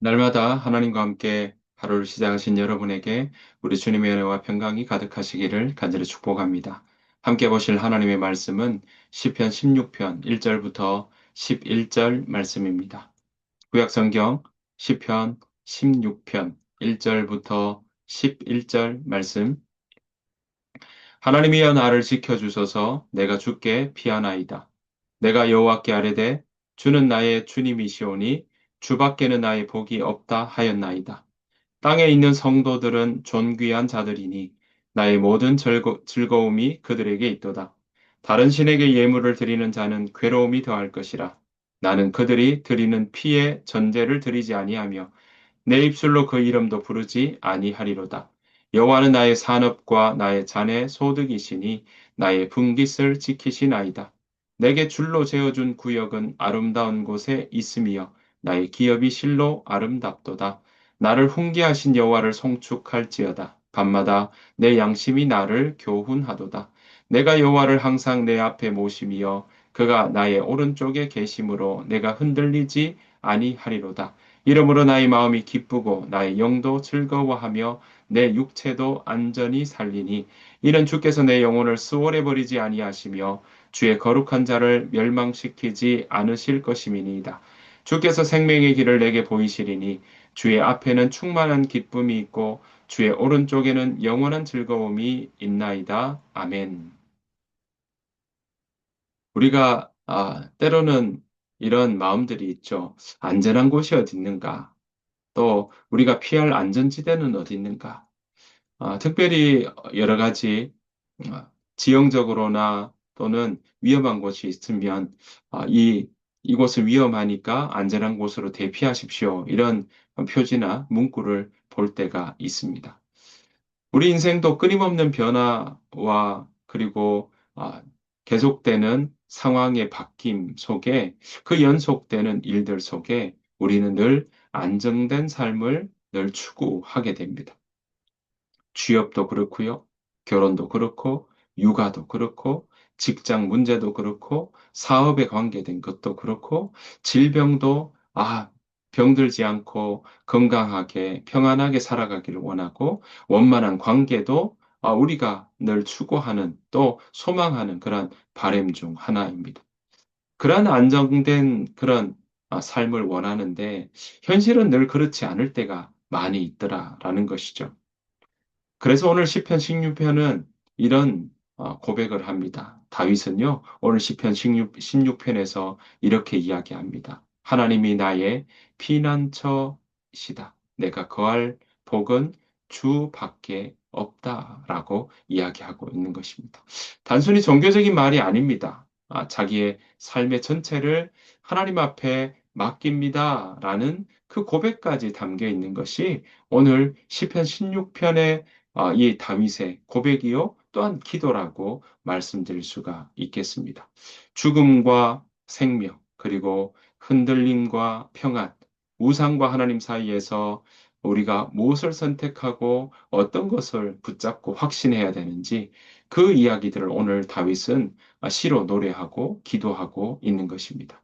날마다 하나님과 함께 하루를 시작하신 여러분에게 우리 주님의 은혜와 평강이 가득하시기를 간절히 축복합니다. 함께 보실 하나님의 말씀은 시편 16편 1절부터 11절 말씀입니다. 구약 성경 시편 16편 1절부터 11절 말씀 하나님이여 나를 지켜 주소서 내가 주께 피하나이다. 내가 여호와께 아뢰되 주는 나의 주님이시오니 주밖에는 나의 복이 없다 하였나이다. 땅에 있는 성도들은 존귀한 자들이니 나의 모든 즐거, 즐거움이 그들에게 있도다. 다른 신에게 예물을 드리는 자는 괴로움이 더할 것이라. 나는 그들이 드리는 피에 전제를 드리지 아니하며 내 입술로 그 이름도 부르지 아니하리로다. 여호와는 나의 산업과 나의 잔의 소득이시니 나의 분깃을 지키시나이다. 내게 줄로 재어준 구역은 아름다운 곳에 있으며 나의 기업이 실로 아름답도다. 나를 훈계하신 여호와를 송축할지어다. 밤마다 내 양심이 나를 교훈하도다. 내가 여호와를 항상 내 앞에 모심이여 그가 나의 오른쪽에 계심으로 내가 흔들리지 아니하리로다. 이러므로 나의 마음이 기쁘고 나의 영도 즐거워하며 내 육체도 안전히 살리니 이는 주께서 내 영혼을 수월해 버리지 아니하시며 주의 거룩한 자를 멸망시키지 않으실 것임이니이다. 주께서 생명의 길을 내게 보이시리니 주의 앞에는 충만한 기쁨이 있고 주의 오른쪽에는 영원한 즐거움이 있나이다. 아멘. 우리가 아, 때로는 이런 마음들이 있죠. 안전한 곳이 어디 있는가? 또 우리가 피할 안전지대는 어디 있는가? 아, 특별히 여러 가지 아, 지형적으로나 또는 위험한 곳이 있으면 아, 이 이곳은 위험하니까 안전한 곳으로 대피하십시오. 이런 표지나 문구를 볼 때가 있습니다. 우리 인생도 끊임없는 변화와 그리고 아, 계속되는 상황의 바뀜 속에 그 연속되는 일들 속에 우리는 늘 안정된 삶을 늘 추구하게 됩니다. 취업도 그렇고요. 결혼도 그렇고 육아도 그렇고 직장 문제도 그렇고 사업에 관계된 것도 그렇고 질병도 아 병들지 않고 건강하게 평안하게 살아가기를 원하고 원만한 관계도 아, 우리가 늘 추구하는 또 소망하는 그런 바램 중 하나입니다. 그런 안정된 그런 아, 삶을 원하는데 현실은 늘 그렇지 않을 때가 많이 있더라라는 것이죠. 그래서 오늘 시편 16편은 이런 어, 고백을 합니다. 다윗은요, 오늘 시편 16, 16편에서 이렇게 이야기합니다. 하나님이 나의 피난처시다. 내가 거할 복은 주 밖에 없다라고 이야기하고 있는 것입니다. 단순히 종교적인 말이 아닙니다. 아, 자기의 삶의 전체를 하나님 앞에 맡깁니다라는 그 고백까지 담겨 있는 것이 오늘 시편 16편의 아, 이 다윗의 고백이요 또한 기도라고 말씀드릴 수가 있겠습니다. 죽음과 생명 그리고 흔들림과 평안 우상과 하나님 사이에서 우리가 무엇을 선택하고 어떤 것을 붙잡고 확신해야 되는지 그 이야기들을 오늘 다윗은 시로 노래하고 기도하고 있는 것입니다.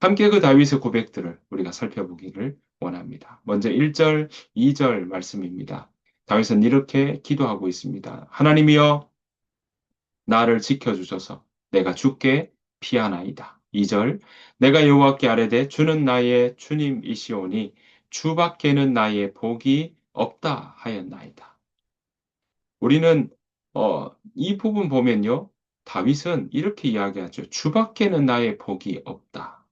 함께 그 다윗의 고백들을 우리가 살펴보기를 원합니다. 먼저 1절, 2절 말씀입니다. 다윗은 이렇게 기도하고 있습니다. 하나님이여 나를 지켜주셔서 내가 죽게 피하나이다. 2절 내가 여호와께 아뢰되 주는 나의 주님이시오니 주밖에는 나의 복이 없다 하였나이다. 우리는 어, 이 부분 보면요. 다윗은 이렇게 이야기하죠. 주밖에는 나의 복이 없다.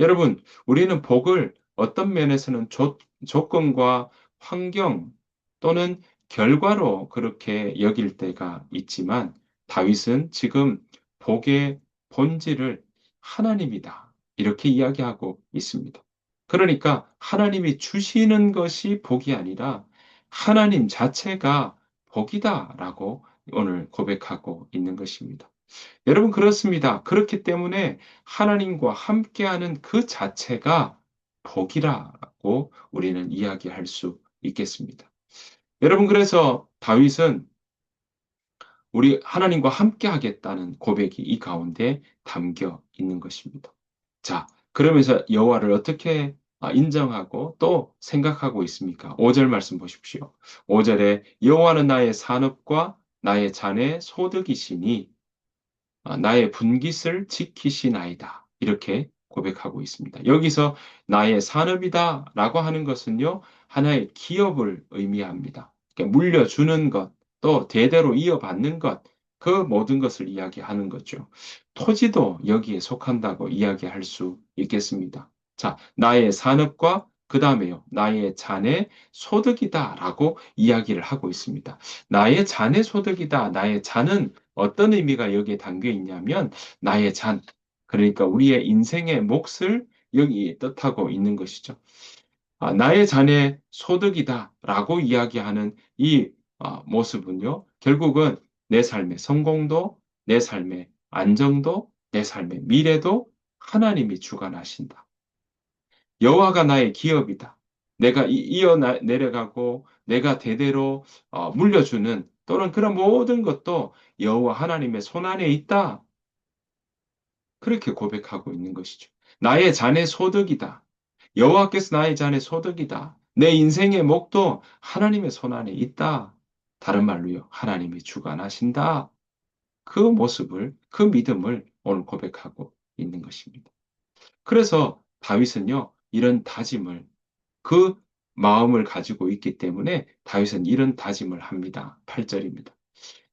여러분, 우리는 복을 어떤 면에서는 조, 조건과 환경 또는 결과로 그렇게 여길 때가 있지만 다윗은 지금 복의 본질을 하나님이다. 이렇게 이야기하고 있습니다. 그러니까 하나님이 주시는 것이 복이 아니라 하나님 자체가 복이다라고 오늘 고백하고 있는 것입니다. 여러분 그렇습니다. 그렇기 때문에 하나님과 함께하는 그 자체가 복이라고 우리는 이야기할 수 있겠습니다. 여러분, 그래서 다윗은 우리 하나님과 함께 하겠다는 고백이 이 가운데 담겨 있는 것입니다. 자, 그러면서 여호와를 어떻게 인정하고 또 생각하고 있습니까? 5절 말씀 보십시오. 5절에 여호와는 나의 산업과 나의 잔의 소득이시니 아, 나의 분깃을 지키시나이다. 이렇게 고백하고 있습니다. 여기서 나의 산업이다 라고 하는 것은요, 하나의 기업을 의미합니다. 그러니까 물려주는 것, 또 대대로 이어받는 것, 그 모든 것을 이야기하는 거죠. 토지도 여기에 속한다고 이야기할 수 있겠습니다. 자, 나의 산업과 그 다음에요. 나의 자네 소득이다 라고 이야기를 하고 있습니다. 나의 자네 소득이다. 나의 자는 어떤 의미가 여기에 담겨 있냐면 나의 잔, 그러니까 우리의 인생의 몫을 여기 뜻하고 있는 것이죠. 아, 나의 자네 소득이다 라고 이야기하는 이 아, 모습은요, 결국은 내 삶의 성공도, 내 삶의 안정도, 내 삶의 미래도 하나님이 주관하신다. 여호와가 나의 기업이다. 내가 이어 내려가고 내가 대대로 어, 물려주는 또는 그런 모든 것도 여호와 하나님의 손안에 있다. 그렇게 고백하고 있는 것이죠. 나의 자네 소득이다. 여호와께서 나의 자네 소득이다. 내 인생의 목도 하나님의 손안에 있다. 다른 말로요. 하나님이 주관하신다. 그 모습을, 그 믿음을 오늘 고백하고 있는 것입니다. 그래서 다윗은요, 이런 다짐을, 그 마음을 가지고 있기 때문에 다윗은 이런 다짐을 합니다. 8절입니다.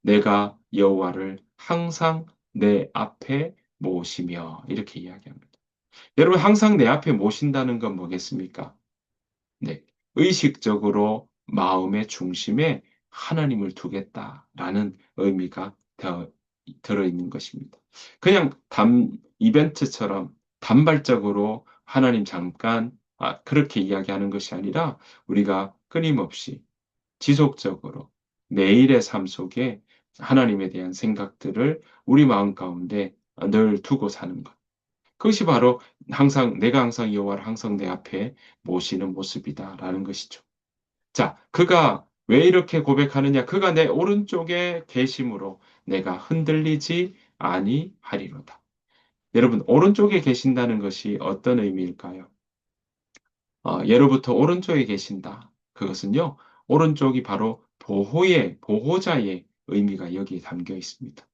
내가 여호와를 항상 내 앞에 모시며 이렇게 이야기합니다. 여러분 항상 내 앞에 모신다는 건 뭐겠습니까? 네, 의식적으로 마음의 중심에 하나님을 두겠다라는 의미가 들어 있는 것입니다. 그냥 단 이벤트처럼 단발적으로 하나님 잠깐 아, 그렇게 이야기하는 것이 아니라 우리가 끊임없이 지속적으로 매일의 삶 속에 하나님에 대한 생각들을 우리 마음 가운데 늘 두고 사는 것. 그것이 바로 항상 내가 항상 여호와를 항상 내 앞에 모시는 모습이다라는 것이죠. 자, 그가 왜 이렇게 고백하느냐? 그가 내 오른쪽에 계심으로 내가 흔들리지 아니하리로다. 여러분, 오른쪽에 계신다는 것이 어떤 의미일까요? 어, 예로부터 오른쪽에 계신다. 그것은요, 오른쪽이 바로 보호의, 보호자의 의미가 여기에 담겨 있습니다.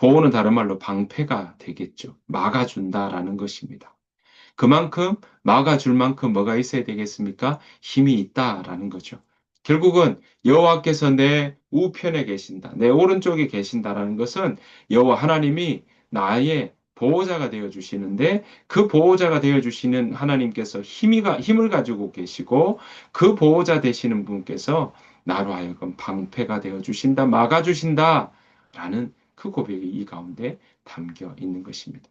보호는 다른 말로 방패가 되겠죠. 막아준다라는 것입니다. 그만큼 막아줄 만큼 뭐가 있어야 되겠습니까? 힘이 있다라는 거죠. 결국은 여호와께서 내 우편에 계신다. 내 오른쪽에 계신다라는 것은 여호와 하나님이 나의 보호자가 되어 주시는데 그 보호자가 되어 주시는 하나님께서 힘이가 힘을 가지고 계시고 그 보호자 되시는 분께서 나로 하여금 방패가 되어 주신다, 막아 주신다라는 그 고백이 이 가운데 담겨 있는 것입니다.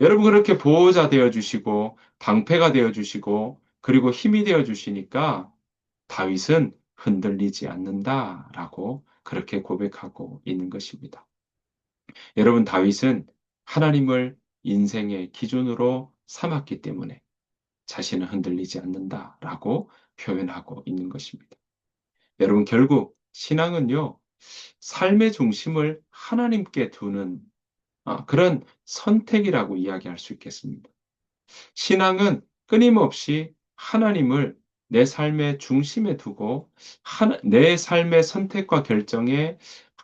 여러분 그렇게 보호자 되어 주시고 방패가 되어 주시고 그리고 힘이 되어 주시니까 다윗은 흔들리지 않는다라고 그렇게 고백하고 있는 것입니다. 여러분 다윗은 하나님을 인생의 기준으로 삼았기 때문에 자신은 흔들리지 않는다라고 표현하고 있는 것입니다. 여러분 결국 신앙은요 삶의 중심을 하나님께 두는 아, 그런 선택이라고 이야기할 수 있겠습니다. 신앙은 끊임없이 하나님을 내 삶의 중심에 두고 내 삶의 선택과 결정에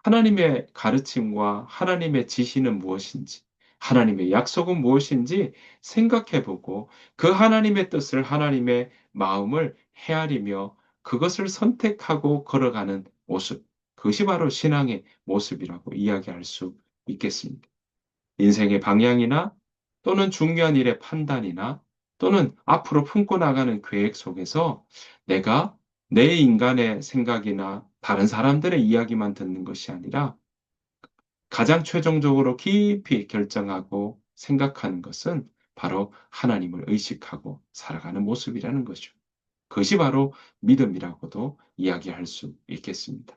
하나님의 가르침과 하나님의 지시는 무엇인지, 하나님의 약속은 무엇인지 생각해 보고 그 하나님의 뜻을 하나님의 마음을 헤아리며 그것을 선택하고 걸어가는 모습. 그것이 바로 신앙의 모습이라고 이야기할 수 있겠습니다. 인생의 방향이나 또는 중요한 일의 판단이나 또는 앞으로 품고 나가는 계획 속에서 내가 내 인간의 생각이나 다른 사람들의 이야기만 듣는 것이 아니라 가장 최종적으로 깊이 결정하고 생각하는 것은 바로 하나님을 의식하고 살아가는 모습이라는 거죠. 그것이 바로 믿음이라고도 이야기할 수 있겠습니다.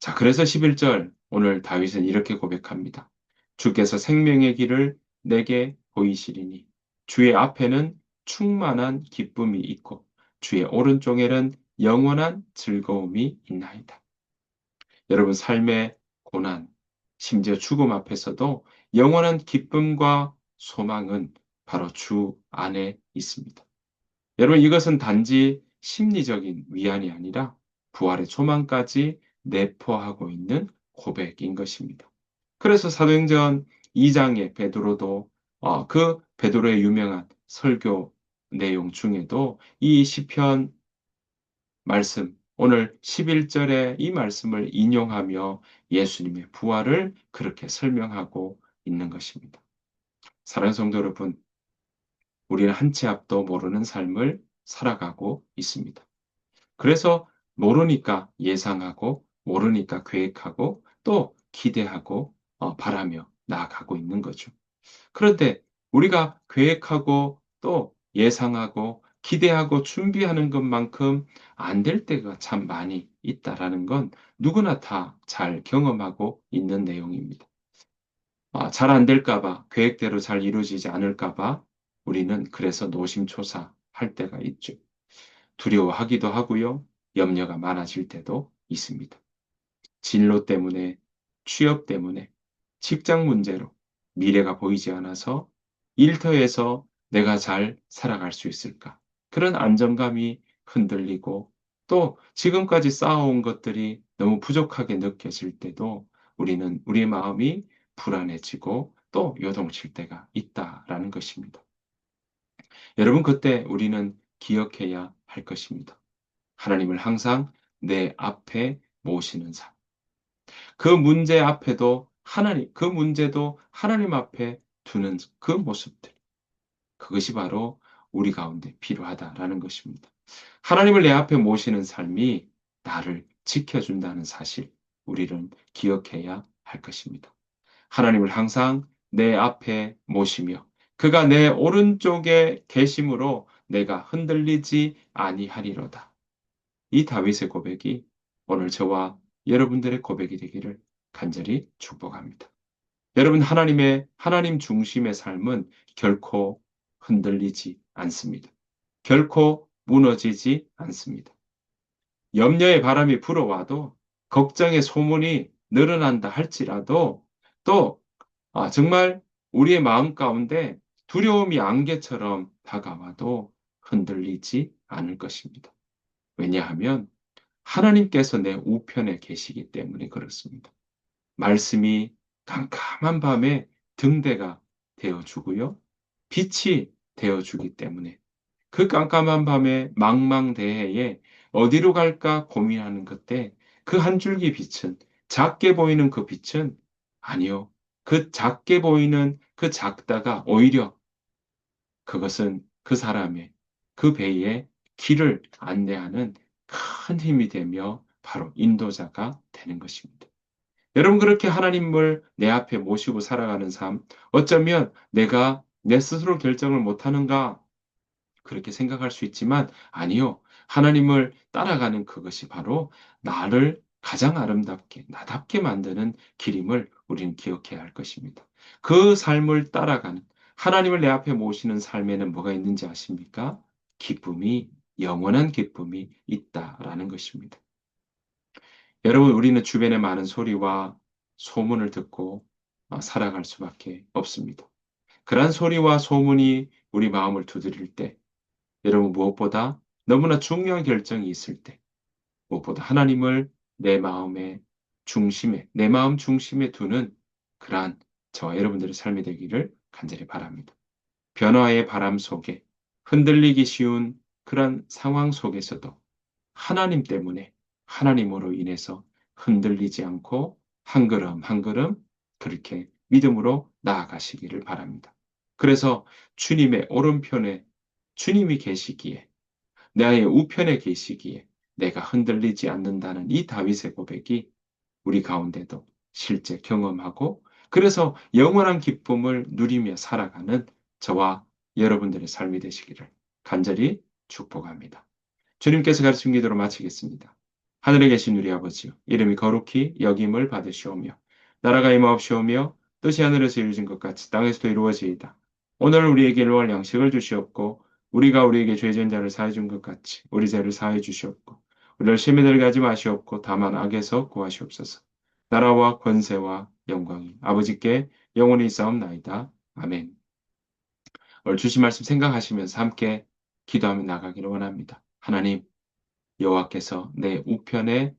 자, 그래서 11절 오늘 다윗은 이렇게 고백합니다. 주께서 생명의 길을 내게 보이시리니 주의 앞에는 충만한 기쁨이 있고 주의 오른쪽에는 영원한 즐거움이 있나이다. 여러분 삶의 고난, 심지어 죽음 앞에서도 영원한 기쁨과 소망은 바로 주 안에 있습니다. 여러분, 이것은 단지 심리적인 위안이 아니라 부활의 소망까지 내포하고 있는 고백인 것입니다. 그래서 사도행전 2장의 베드로도 어, 그 베드로의 유명한 설교 내용 중에도 이 시편 말씀 오늘 11절의 이 말씀을 인용하며 예수님의 부활을 그렇게 설명하고 있는 것입니다. 사랑하는 성도 여러분, 우리는 한 치 앞도 모르는 삶을 살아가고 있습니다. 그래서 모르니까 예상하고, 모르니까 계획하고, 또 기대하고, 어, 바라며 나아가고 있는 거죠. 그런데 우리가 계획하고, 또 예상하고, 기대하고, 준비하는 것만큼 안 될 때가 참 많이 있다라는 건 누구나 다 잘 경험하고 있는 내용입니다. 아, 잘안 될까봐, 계획대로 잘 이루어지지 않을까봐 우리는 그래서 노심초사 할 때가 있죠. 두려워하기도 하고요. 염려가 많아질 때도 있습니다. 진로 때문에, 취업 때문에, 직장 문제로 미래가 보이지 않아서 일터에서 내가 잘 살아갈 수 있을까? 그런 안정감이 흔들리고 또 지금까지 쌓아온 것들이 너무 부족하게 느껴질 때도 우리는 우리 마음이 불안해지고 또 요동칠 때가 있다라는 것입니다. 여러분, 그때 우리는 기억해야 할 것입니다. 하나님을 항상 내 앞에 모시는 삶. 그 문제 앞에도 하나님, 그 문제도 하나님 앞에 두는 그 모습들. 그것이 바로 우리 가운데 필요하다라는 것입니다. 하나님을 내 앞에 모시는 삶이 나를 지켜준다는 사실, 우리는 기억해야 할 것입니다. 하나님을 항상 내 앞에 모시며 그가 내 오른쪽에 계심으로 내가 흔들리지 아니하리로다. 이 다윗의 고백이 오늘 저와 여러분들의 고백이 되기를 간절히 축복합니다. 여러분 하나님의 하나님 중심의 삶은 결코 흔들리지 않습니다. 결코 무너지지 않습니다. 염려의 바람이 불어와도 걱정의 소문이 늘어난다 할지라도 또 아, 정말 우리의 마음 가운데 두려움이 안개처럼 다가와도 흔들리지 않을 것입니다. 왜냐하면 하나님께서 내 우편에 계시기 때문에 그렇습니다. 말씀이 깜깜한 밤에 등대가 되어주고요. 빛이 되어주기 때문에 그 깜깜한 밤에 망망대해에 어디로 갈까 고민하는 그때 그 한 줄기 빛은 작게 보이는 그 빛은 아니요. 그 작게 보이는 그 작다가 오히려 그것은 그 사람의 그 배의 길을 안내하는 큰 힘이 되며 바로 인도자가 되는 것입니다. 여러분 그렇게 하나님을 내 앞에 모시고 살아가는 삶 어쩌면 내가 내 스스로 결정을 못하는가 그렇게 생각할 수 있지만 아니요. 하나님을 따라가는 그것이 바로 나를 가장 아름답게, 나답게 만드는 길임을 우리는 기억해야 할 것입니다. 그 삶을 따라가는, 하나님을 내 앞에 모시는 삶에는 뭐가 있는지 아십니까? 기쁨이, 영원한 기쁨이 있다라는 것입니다. 여러분, 우리는 주변의 많은 소리와 소문을 듣고 어, 살아갈 수밖에 없습니다. 그러한 소리와 소문이 우리 마음을 두드릴 때, 여러분 무엇보다 너무나 중요한 결정이 있을 때, 무엇보다 하나님을 내 마음의 중심에, 내 마음 중심에 두는 그러한 저와 여러분들의 삶이 되기를 간절히 바랍니다. 변화의 바람 속에 흔들리기 쉬운 그런 상황 속에서도 하나님 때문에 하나님으로 인해서 흔들리지 않고 한 걸음 한 걸음 그렇게 믿음으로 나아가시기를 바랍니다. 그래서 주님의 오른편에 주님이 계시기에 나의 우편에 계시기에 내가 흔들리지 않는다는 이 다윗의 고백이 우리 가운데도 실제 경험하고 그래서 영원한 기쁨을 누리며 살아가는 저와 여러분들의 삶이 되시기를 간절히 축복합니다. 주님께서 가르친 기도로 마치겠습니다. 하늘에 계신 우리 아버지요 이름이 거룩히 여김을 받으시오며 나라가 임하옵시오며 뜻이 하늘에서 이루어진 것 같이 땅에서도 이루어지이다. 오늘 우리에게 일용할 양식을 주시옵고 우리가 우리에게 죄진 자를 사해 준 것 같이 우리 죄를 사해 주시옵고 우리를 심히 들게 하지 마시옵고 다만 악에서 구하시옵소서. 나라와 권세와 영광이 아버지께 영원히 싸움나이다. 아멘. 오늘 주신 말씀 생각하시면서 함께 기도하며 나가기를 원합니다. 하나님, 여호와께서 내 우편에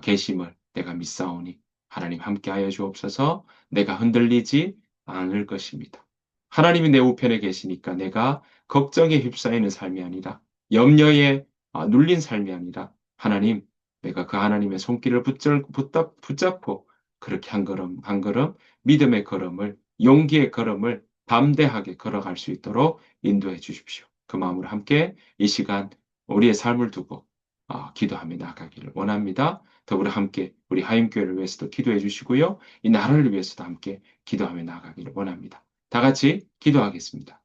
계심을 내가 믿사오니 하나님 함께하여 주옵소서 내가 흔들리지 않을 것입니다. 하나님이 내 우편에 계시니까 내가 걱정에 휩싸이는 삶이 아니라 염려에 아, 눌린 삶이 아니라 하나님 내가 그 하나님의 손길을 붙잡고 그렇게 한 걸음 한 걸음 믿음의 걸음을 용기의 걸음을 담대하게 걸어갈 수 있도록 인도해 주십시오. 그 마음으로 함께 이 시간 우리의 삶을 두고 어, 기도하며 나가기를 원합니다. 더불어 함께 우리 하임교회를 위해서도 기도해 주시고요. 이 나라를 위해서도 함께 기도하며 나가기를 원합니다. 다 같이 기도하겠습니다.